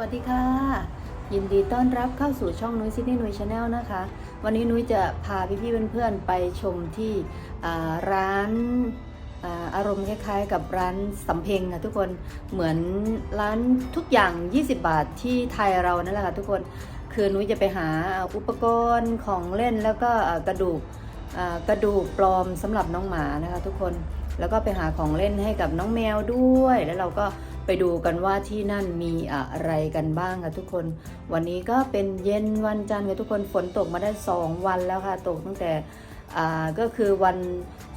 วัสดีค่ะ ยินดีต้อนรับเข้าสู่ช่องนุ้ยซิดนีย์นุ้ยชาแนลนะคะ วันนี้นุ้ยจะพาพี่ๆเพื่อนๆไปชมที่ร้านอารมณ์คล้ายๆ กับร้านสำเพ็งค่ะทุกคนเหมือนร้านทุกอย่าง 20 บาทที่ไทยเรานั่นแหละค่ะทุกคนคือนุ้ยจะไปหาอุปกรณ์ของเล่นแล้วก็กระดูกกระดูกปลอมสำหรับน้องหมานะคะทุกคน แล้วก็ไปหาของเล่นให้กับน้องแมวด้วย แล้วเราก็ไปดูกันว่าที่นั่นมีอะไรกันบ้างค่ะทุกคน วันนี้ก็เป็นเย็นวันจันทร์ค่ะทุกคนฝนตกมาได้ 2 วันแล้วค่ะ ตกตั้งแต่ก็คือวัน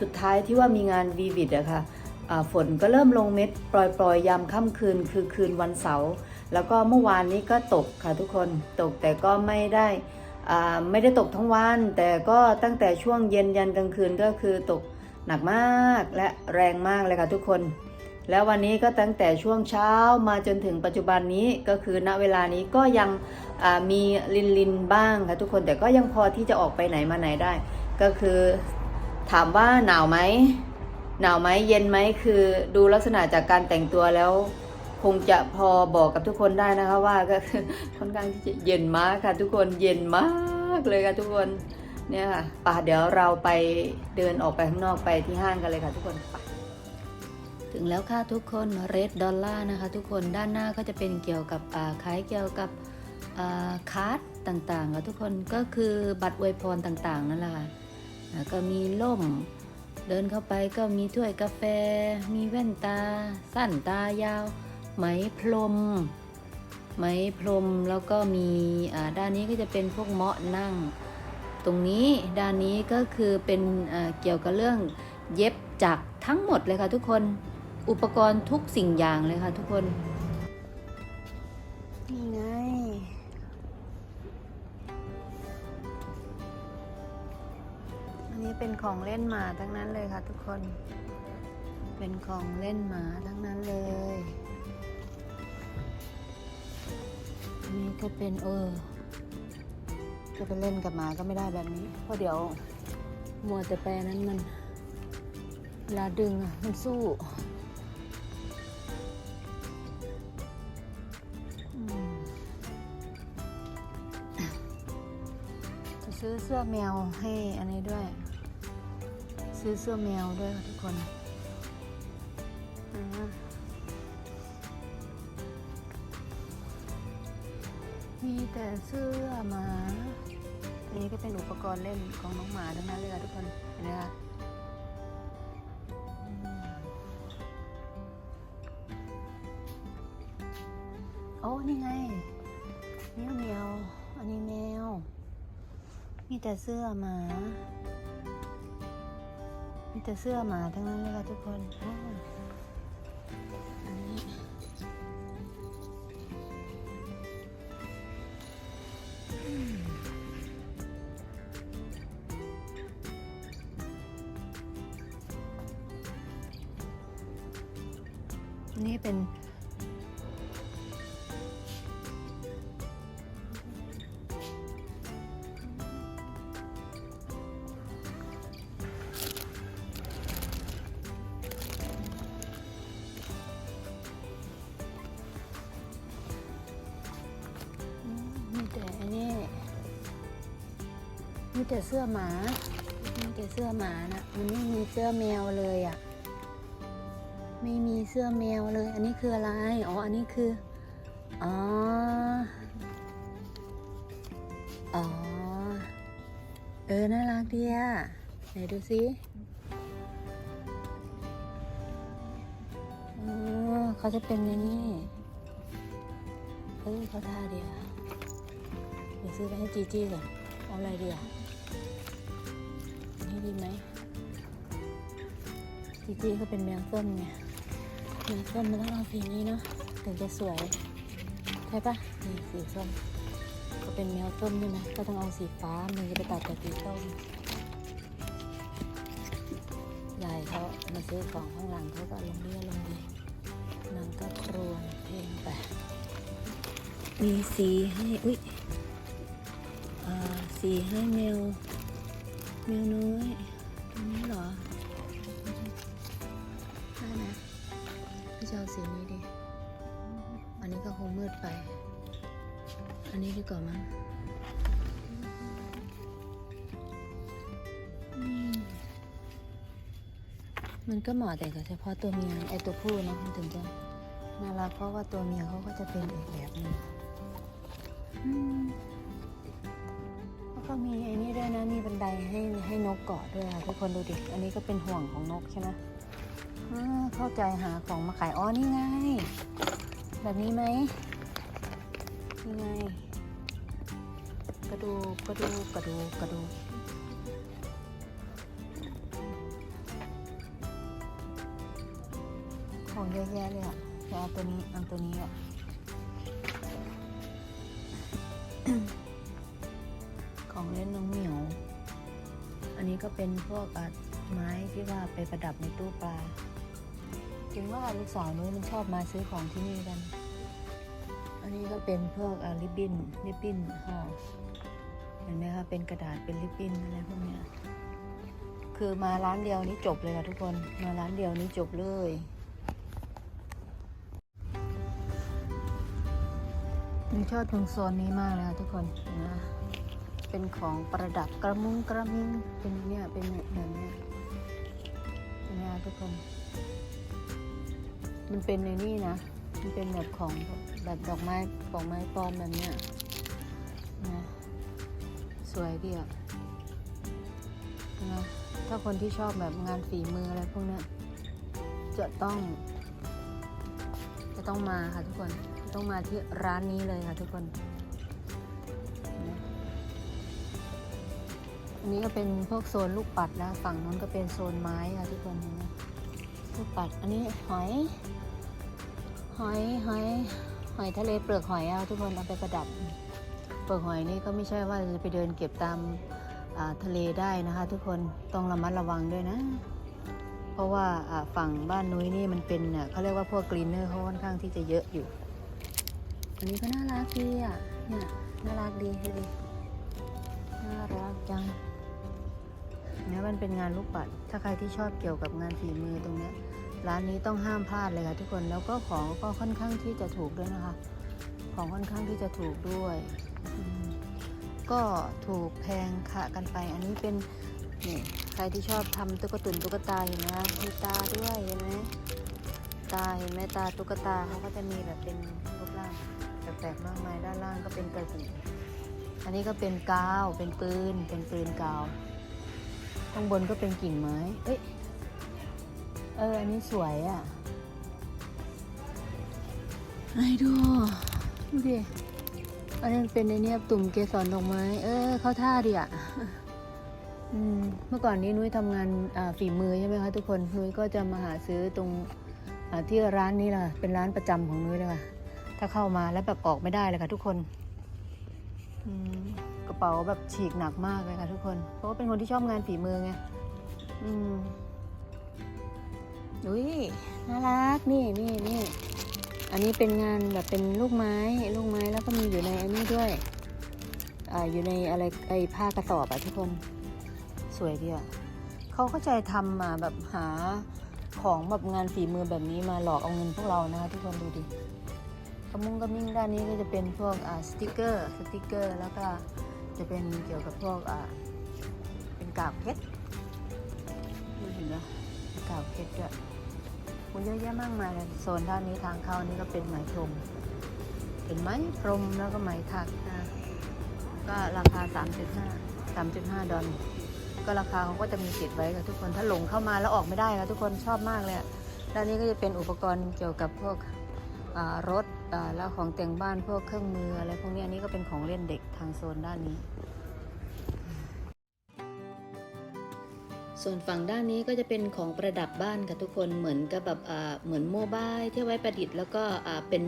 สุดท้ายที่ว่ามีงานวีวิดอะค่ะฝนก็เริ่มลงเม็ดปล่อยๆยามค่ำคืนคือคืนวันเสาร์แล้วก็เมื่อวานนี้ก็ตกค่ะทุกคนตกแต่ก็ไม่ได้ไม่ได้ตกทั้งวัน แต่ก็ตั้งแต่ช่วงเย็นยันกลางคืนก็คือตก หนักมากและแรงมากเลยค่ะทุกคน แล้ววันนี้ก็ตั้งแต่ช่วงเช้ามาจนถึงปัจจุบันนี้ก็คือณเวลานี้ก็ยังมีลินลินบ้างค่ะทุกคนแต่ก็ยังพอที่จะออกไปไหนมาไหนได้ ก็คือถามว่าหนาวไหมหนาวไหมเย็นไหมคือดูลักษณะจากการแต่งตัวแล้วคงจะพอบอกกับทุกคนได้นะคะว่าก็คือค่อนข้างที่จะเย็นมากค่ะทุกคนเย็นมากเลยค่ะทุกคน เนี่ยค่ะป่ะเดี๋ยวเราไปเดินออกไปข้างนอกไปที่ห้างกันเลยค่ะทุกคนไปถึงแล้วค่ะทุกคนเรดดอลลาร์นะคะ ทุกคนด้านหน้าก็จะเป็นเกี่ยวกับอ่าขายเกี่ยวกับอ่าคาร์ดต่างๆค่ะทุกคนก็คือบัตรอวยพรต่างๆนั่นแหละค่ะก็มีล่มเดินเข้าไปก็มีถ้วยกาแฟ มีแว่นตา สั้นตายาว ไหมพรม ไหมพรมแล้วก็มีอ่าด้านนี้ก็จะเป็นพวกเมาะนั่ง ตรงนี้ด้านนี้ก็คือเป็นเกี่ยวกับเรื่องเย็บจักรทั้งหมดเลยค่ะทุกคนอุปกรณ์ทุกสิ่งอย่างเลยค่ะทุกคนนี่ไงอันนี้เป็นของเล่นหมาทั้งนั้นเลยค่ะทุกคน เป็นของเล่นหมาทั้งนั้นเลยอันนี้ก็เป็นเออ จะไปเล่นกับหมาก็ไม่ได้แบบนี้ เพราะเดี๋ยวมัวแต่แปรนั้นมันเวลาดึงอะมันสู้จะซื้อเสื้อแมวให้อันนี้ด้วย ซื้อเสื้อแมวด้วยทุกคนมีแต่เสื้อมา เป็นอุปกรณ์เล่นของน้องหมาทั้งนั้นเลยค่ะทุกคนเห็นไหมคะโอ้นี่ไงเมียวเมียวอันนี้แมว มีแต่เสื้อหมา มีแต่เสื้อหมาทั้งนั้นเลยค่ะทุกคนอ่าอัน นี่เป็น มีแต่อันนี้ มีแต่เสื้อหมา มีแต่เสื้อหมานะมันไม่มีเสื้อแมวเลยอะ ไม่มีเสื้อแมวเลย อันนี้คืออะไร อ๋อ อันนี้คือ อ๋อ อ๋อ เออ น่ารักดีอะ ไหนดูสิอ๋อเขาจะเป็นอย่างนี้ เออเขาท่าดีอะเดี๋ยวซื้อไปให้จีจี้ก่อนเอาอะไรดีอะอันนี่ดีไหมจีจี้ก็เป็นแมวส้มไง แมวส้มมันต้องเอาสีนี้เนาะถึงจะสวย ใช่ปะนี่สีส้ม ก็เป็นแมวส้มใช่ไหมก็ต้องเอาสีฟ้ามันจะไปตัดกับสีส้มยายเขามาซื้อของข้างหลังเขาก็ลงเรียลงดีนางก็ครวญเพลงไป มีสีให้ อุ๊ยสีให้แมวแมวน้อยตรงนี้เหรอ สีนี้ดิ อันนี้ก็คงมืดไป อันนี้ดีกว่ามั้งมันก็เหมาะแต่กับเฉพาะตัวเมียไอตัวผู้เนะมันถึงจะน่ารักเพราะว่าตัวเมียเขาก็จะเป็นอีกแบบนึงอืมแล้วก็มีไอ้นี่ด้วยนะมีบันไดให้ให้นกเกาะด้วยค่ะทุกคนดูดิ อันนี้ก็เป็นห่วงของนกใช่ไหม เข้าใจหาของมาขาย อ๋อ นี่ไง แบบนี้ไหมนี่ไง กระดูกกระดูกกระดูกกระดูกของเยอะแยะเลยอะจะเอาตัวนี้เอาตัวนี้อะของเล่นน้องเหมียว อันนี้ก็เป็นพวกอะ ไม้ที่ว่าไปประดับในตู้ปลาถึงว่าลูกสาวนุ้ยมันชอบมาซื้อของที่นี่กัน อันนี้ก็เป็นพวกอะริบบิ้นริบบิ้นห่อเห็นไหมคะเป็นกระดาษเป็นริบบิ้นอะไรพวกเนี้ยคือมาร้านเดียวนี้จบเลยค่ะทุกคนมาร้านเดียวนี้จบเลยผมชอบตรงโซนนี้มากเลยค่ะทุกคนนะ เป็นของประดับกระมุงกระมิงเป็นเนี่ยเป็นแบบเนี้ยเนไหมคะทุกคน มันเป็นในนี่นะ มันเป็นแบบของแบบดอกไม้ดอกไม้ปลอมแบบเนี้ยนะสวยดีอะนะถ้าคนที่ชอบแบบงานฝีมืออะไรพวกเนี้ยจะต้อง จะต้องมาค่ะทุกคน ต้องมาที่ร้านนี้เลยค่ะทุกคน อันนี้ก็เป็นพวกโซนลูกปัดนะฝั่งนู้นก็เป็นโซนไม้ค่ะทุกคนลูกปัด อันนี้หอย หอยหอยหอยทะเลเปลือกหอยเอาทุกคนเอาไปประดับ เปลือกหอยนี่ก็ไม่ใช่ว่าจะไปเดินเก็บตามาทะเลได้นะคะ ทุกคนต้องระมัดระวังด้วยนะ เพราะว่าฝั่งบ้านนุ้ยนี่มันเป็นเน่ยเขาเรียกว่าพวกกรีนเนอร์เขาค่อนข้างที่จะเยอะอยู่ อันนี้ก็น่ารักดีอะเนี่ยน่ารักดีดูดิน่ารักจัง นี่ยมันเป็นงานลูกปัด ถ้าใครที่ชอบเกี่ยวกับงานฝีมือตรงเนี้ยร้านนี้ต้องห้ามพลาดเลยค่ะทุกคนแล้วก็ของก็ค่อนข้างที่จะถูกด้วยนะคะ ของค่อนข้างที่จะถูกด้วย ก็ถูกแพงค่ะกันไป อันนี้เป็นนี่ใครที่ชอบทำตุ๊กตุนตุ๊กตาเห็นไหมมีตาด้วยเห็นไหมตาเห็นไหมตาตุ๊กตาเขาก็จะมีแบบเป็นรูปร่างแปลกๆมากมายด้านล่างก็เป็นกระสีอันนี้ก็เป็นกาวเป็นปืนเป็นปืนกาว ข้างบนก็เป็นกิ่งไม้ เอ้ย เออ อันนี้สวยอะไอ้ดูดูดิอันนี้เป็นในเนี้ยตุ่มเกสรดอกไม้ เออ เข้าท่าดิอะอืมเมื่อก่อนนี้นุ้ยทำงานอ่าฝีมือใช่ไหมคะทุกคน นุ้ยก็จะมาหาซื้อตรงอ่าที่ร้านนี้แหละเป็นร้านประจำของนุ้ยเลยค่ะ ถ้าเข้ามาแล้วแบบออกไม่ได้เลยค่ะทุกคน อืม ระเป๋าแบบฉีกหนักมากเลยค่ะทุกคน เพราะว่าเป็นคนที่ชอบงานฝีมือไง อืมอุ้ยน่ารัก นี่นี่นี่ อันนี้เป็นงานแบบเป็นลูกไม้ ลูกไม้แล้วก็มีอยู่ในอันนี้ด้วย อ่า อยู่ในอะไรไอ้ผ้ากระสอบอะทุกคน สวยดีอะเขาเข้าใจทำมาแบบหาของแบบงานฝีมือแบบนี้มาหลอกเอาเงินพวกเรานะคะทุกคนดูดิกระมุงกระมิ้งด้านนี้ก็จะเป็นพวกอ่าสติกเกอร์ สติกเกอร์ แล้วก็ จะเป็นเกี่ยวกับพวกอ่าเป็นกาบเพชรดูเห็นไหมกาวเพชรด้วยมันเยอะแยะมากมายเลยโซนด้านนี้ทางเข้านี่ก็เป็นไหมพรมเป็นไหมพรมแล้วก็ไหมถักนะก็ราคา 3.5 3.5 ดอลก็ราคาเขาก็จะมีติดไว้ค่ะทุกคนถ้าหลงเข้ามาแล้วออกไม่ได้ค่ะทุกคนชอบมากเลยด้านนี้ก็จะเป็นอุปกรณ์เกี่ยวกับพวกรถ แล้วของแต่งบ้านพวกเครื่องมืออะไรพวกนี้อันนี้ก็เป็นของเล่นเด็กทางโซนด้านนี้ ส่วนฝั่งด้านนี้ก็จะเป็นของประดับบ้านค่ะทุกคนเหมือนกับแบบอ่าเหมือนโมบายที่ไว้ประดิษฐ์แล้วก็อ่าเป็น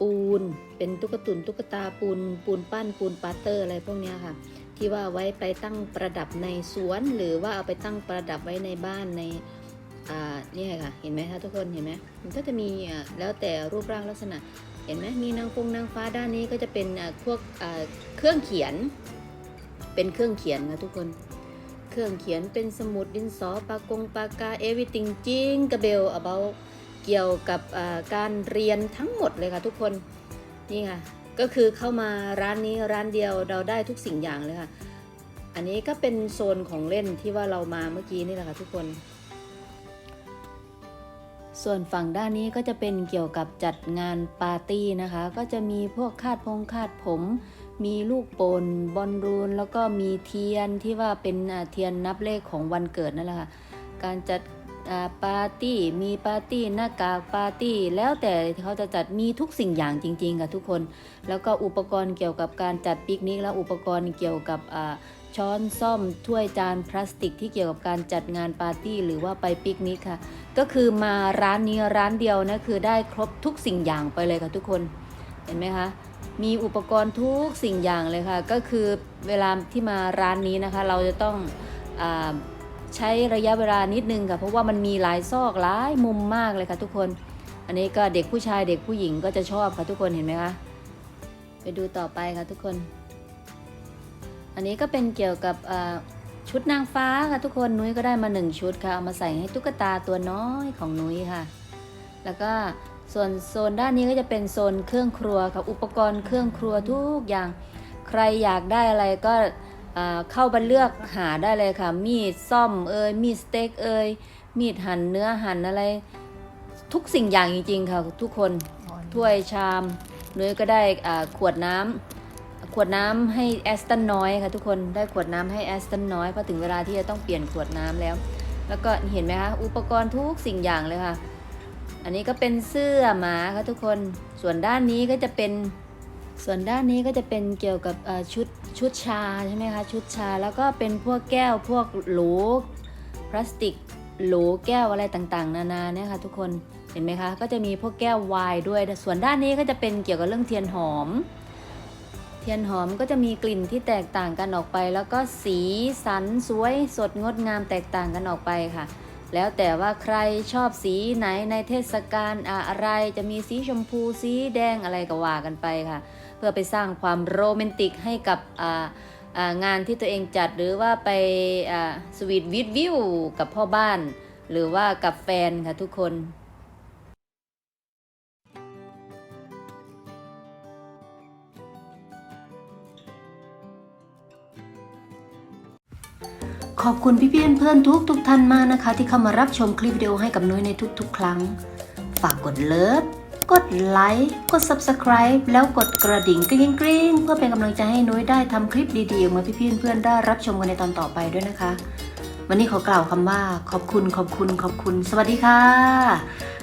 ปูน เป็นตุ๊กตุนตุ๊กตาปูน ปูนปั้นปูนปาเตอร์อะไรพวกนี้ค่ะ ที่ว่าไว้ไปตั้งประดับในสวนหรือว่าเอาไปตั้งประดับไว้ในบ้านในอ่าเนี่ยค่ะ เห็นไหมคะทุกคน เห็นไหมมันก็จะมีอ่าแล้วแต่รูปร่างลักษณะ เห็นไหมมีนางฟงนางฟ้าด้านนี้ก็จะเป็นพวกเครื่องเขียน เป็นเครื่องเขียนค่ะทุกคน เครื่องเขียนเป็นสมุดดินสอปากกงปากกาเอวิติงจิงกระเบล about เกี่ยวกับการเรียนทั้งหมดเลยค่ะทุกคน นี่ค่ะ ก็คือเข้ามาร้านนี้ร้านเดียวเราได้ทุกสิ่งอย่างเลยค่ะ อันนี้ก็เป็นโซนของเล่นที่ว่าเรามาเมื่อกี้นี่แหละค่ะทุกคน ส่วนฝั่งด้านนี้ก็จะเป็นเกี่ยวกับจัดงานปาร์ตี้นะคะ ก็จะมีพวกคาดพงคาดผม มีลูกโป่นบอลรูน แล้วก็มีเทียนที่ว่าเป็นเทียนนับเลขของวันเกิดนั่นแหละค่ะ การจัดปาร์ตี้ มีปาร์ตี้หน้ากากปาร์ตี้ แล้วแต่เขาจะจัดมีทุกสิ่งอย่างจริงๆค่ะทุกคน แล้วก็อุปกรณ์เกี่ยวกับการจัดปิกนิกและอุปกรณ์เกี่ยวกับอ่า ช้อนซ่อมถ้วยจานพลาสติกที่เกี่ยวกับการจัดงานปาร์ตี้ หรือว่าไปปิกนิกค่ะ ก็คือมาร้านนี้ร้านเดียวนะคือได้ครบทุกสิ่งอย่างไปเลยค่ะทุกคนเห็นไหมคะมีอุปกรณ์ทุกสิ่งอย่างเลยค่ะ ก็คือเวลาที่มาร้านนี้นะคะ เราจะต้องอใช้ระยะเวลานิดนึงค่ะ เพราะว่ามันมีหลายซอกหลายมุมมากเลยค่ะทุกคน อันนี้ก็เด็กผู้ชายเด็กผู้หญิงก็จะชอบค่ะทุกคนเห็นไหมคะไปดูต่อไปค่ะทุกคน อันนี้ก็เป็นเกี่ยวกับอ่าชุดนางฟ้าค่ะทุกคนนุ้ยก็ได้มาหนึ่งชุดค่ะเอามาใส่ให้ตุ๊กตาตัวน้อยของนุ้ยค่ะ แล้วก็ส่วนโซนด้านนี้ก็จะเป็นโซนเครื่องครัวค่ะอุปกรณ์เครื่องครัวทุกอย่างใครอยากได้อะไรก็อ่าเข้าไปเลือกหาได้เลยค่ะ มีดซ่อมเอ่ยมีดสเต็กเอ่ยมีดหั่นเนื้อหั่นอะไร ทุกสิ่งอย่างจริงๆค่ะทุกคนถ้วยชามนุ้ยก็ได้อ่าขวดน้ำ ขวดน้ำให้แอสตันน้อยค่ะทุกคนได้ขวดน้ำให้แอสตันน้อยเพราะถึงเวลาที่จะต้องเปลี่ยนขวดน้ำแล้ว แล้วก็เห็นไหมคะอุปกรณ์ทุกสิ่งอย่างเลยค่ะ อันนี้ก็เป็นเสื้อหมาค่ะทุกคนส่วนด้านนี้ก็จะเป็นส่วนด้านนี้ก็จะเป็นเกี่ยวกับชุดชุดชาใช่ไหมคะชุดชาแล้วก็เป็นพวกแก้วพวกโหลพลาสติกโหลแก้วอะไรต่างๆ นานาเนี่ยค่ะทุกคนเห็นไหมคะก็จะมีพวกแก้วไวน์ด้วย ส่วนด้านนี้ก็จะเป็นเกี่ยวกับเรื่องเทียนหอม ทียนหอมก็จะมีกลิ่นที่แตกต่างกันออกไป แล้วก็สีสันสวยสดงดงามแตกต่างกันออกไปค่ะ แล้วแต่ว่าใครชอบสีไหนในเทศกาลอะไรจะมีสีชมพูสีแดงอะไรก็ว่ากันไปค่ะ เพื่อไปสร้างความโรแมนติกให้กับงานที่ตัวเองจัดหรือว่าไปสวีทวิดวิวกับพ่อบ้าน หรือว่ากับแฟนค่ะทุกคน ขอบคุณพี่ๆเพื่อนทุกทุกท่านมากนะคะ ที่เข้ามารับชมคลิปวิดีโอให้กับนุ้ยในทุกๆ ครั้ง ฝากกดเลิฟกดไลค์ กด subscribe แล้วกดกระดิ่งกริ๊งกริ๊งเพื่อเป็นกำลังใจให้นุ้ยได้ทำคลิปดีๆออกมาพี่ๆเพื่อนได้รับชมกันในตอนต่อไปด้วยนะคะ วันนี้ขอกล่าวคำว่า ขอบคุณขอบคุณขอบคุณ สวัสดีค่ะ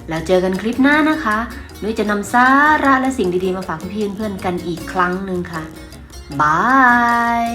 แล้วเจอกันคลิปหน้านะคะนุ้ยจะนำสาระและสิ่งดีๆมาฝากพี่ๆเพื่อนกันอีกครั้งหนึ่งค่ะบาย